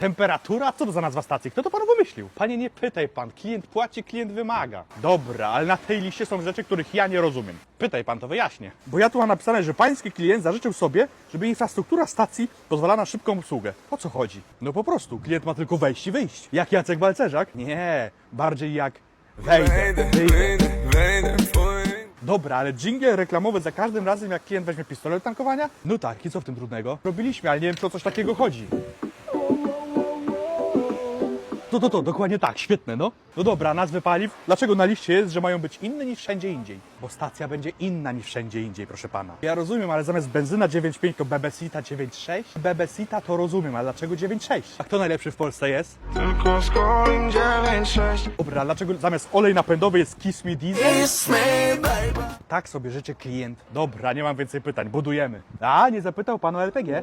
Temperatura? Co to za nazwa stacji? Kto to panu wymyślił? Panie, nie pytaj pan. Klient płaci, klient wymaga. Dobra, ale na tej liście są rzeczy, których ja nie rozumiem. Pytaj pan, to wyjaśnię. Bo ja tu mam napisane, że pański klient zażyczył sobie, żeby infrastruktura stacji pozwalała na szybką obsługę. O co chodzi? No po prostu, klient ma tylko wejść i wyjść. Jak Jacek Balcerzak? Nie, bardziej jak wejdę, wyjdę. Dobra, ale jingle reklamowy za każdym razem, jak klient weźmie pistolet tankowania? No tak, i co w tym trudnego? Robiliśmy, ale nie wiem, czy o coś takiego chodzi. To, to, to, dokładnie tak, świetne, no. No dobra, nazwy paliw. Dlaczego na liście jest, że mają być inne niż wszędzie indziej? Bo stacja będzie inna niż wszędzie indziej, proszę pana. Ja rozumiem, ale zamiast benzyna 9.5 to Bebesita 9.6? Bebesita to rozumiem, ale dlaczego 9.6? A kto najlepszy w Polsce jest? Tylko Skolin 9-6 Dobra, dlaczego zamiast olej napędowy jest Kiss Me Diesel? Kiss me baby Tak sobie życzy klient. Dobra, nie mam więcej pytań, budujemy. A, nie zapytał pan o LPG?